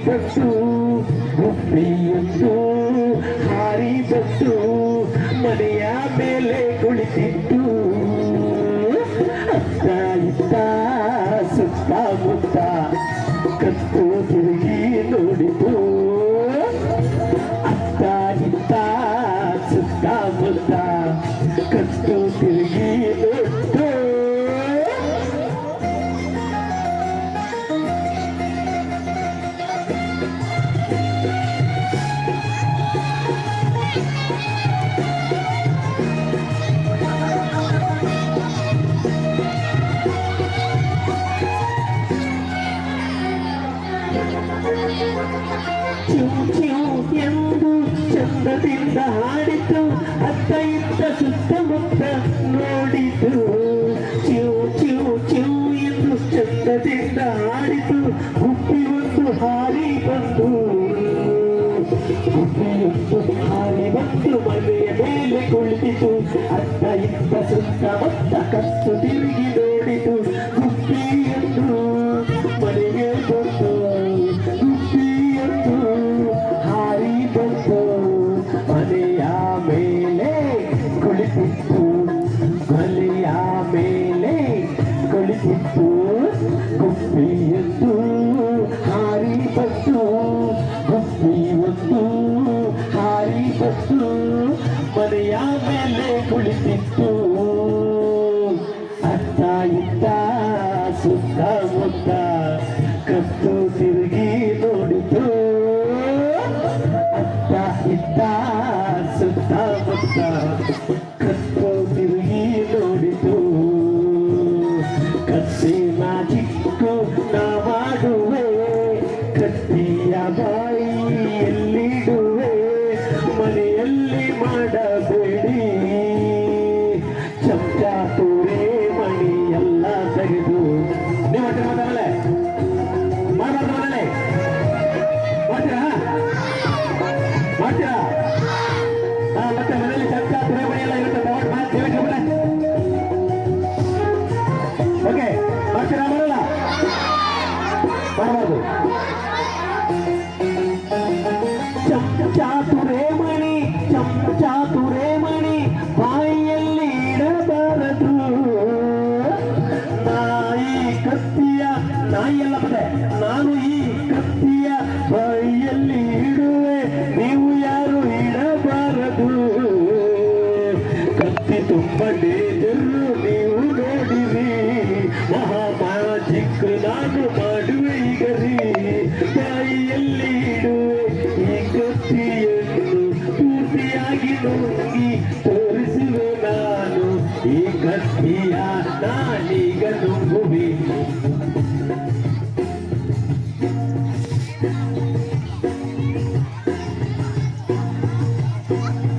ಹಾರಿ ಬಂತು ಗುಬ್ಬಿಯೊಂದು ಹಾರಿ ಬಂತು ಮನೆಯ ಮೇಲೆ ಕುಳಿತಿತ್ತು ಅತ್ತ ಇತ್ತ ಸುತ್ತ ಮುತ್ತ ಕತ್ತು ತಿರುಗಿ ನೋಡಿತು ಅತ್ತ ಇತ್ತ ಸುತ್ತ ಮುತ್ತ ಕತ್ತು ತಿರುಗಿ ಎಂದು ಚಂದದಿಂದ ಹಾಡಿತು ಅತ್ತ ಇತ್ತ ಸುತ್ತಮುತ್ತ ನೋಡಿತು ಚಿವು ಚ್ಯೂ ಚ್ಯೂ ಎಂದು ಚಂದದಿಂದ ಹಾಡಿತು ಗುಬ್ಬಿ ಒಂದು ಹಾರಿ ಬಂದು ಗುಬ್ಬಿಯೊಂದು ಹಾರಿ ಮನೆಯ ಮೇಲೆ ಕುಳಿತಿತು ಅತ್ತ ಇತ್ತ ಸುತ್ತಮುತ್ತ ಕತ್ತು ತಿರುಗಿ ಸುತ್ತಮುತ್ತ ಕತ್ತು ತಿರುಗಿ ನೋಡಿತು ಅತ್ತ ಇತ್ತ ಸುತ್ತಮುತ್ತ ಕತ್ತು ಚಾತುರೇ ಮಣಿ ಚಾತುರೇ ಮಣಿ ಬಾಯಿಯಲ್ಲಿ ಇಡಬಾರದು. ನಾಯಿ ಕತ್ತಿಯ ನಾಯಿಯಲ್ಲ ಮತ್ತೆ, ನಾನು ಈ ಕತ್ತಿಯ ಬಾಯಿಯಲ್ಲಿ ಇಡುವೆ, ನೀವು ಯಾರು ಇಡಬಾರದು. ಕತ್ತಿ ತುಂಬ ಡೇಂಜರು, ನೀವು ನೋಡಿರಿ ಮಹಾಮಾಜಿಕ್ ನಾನು ಮಾಡುವೆ ಈಗ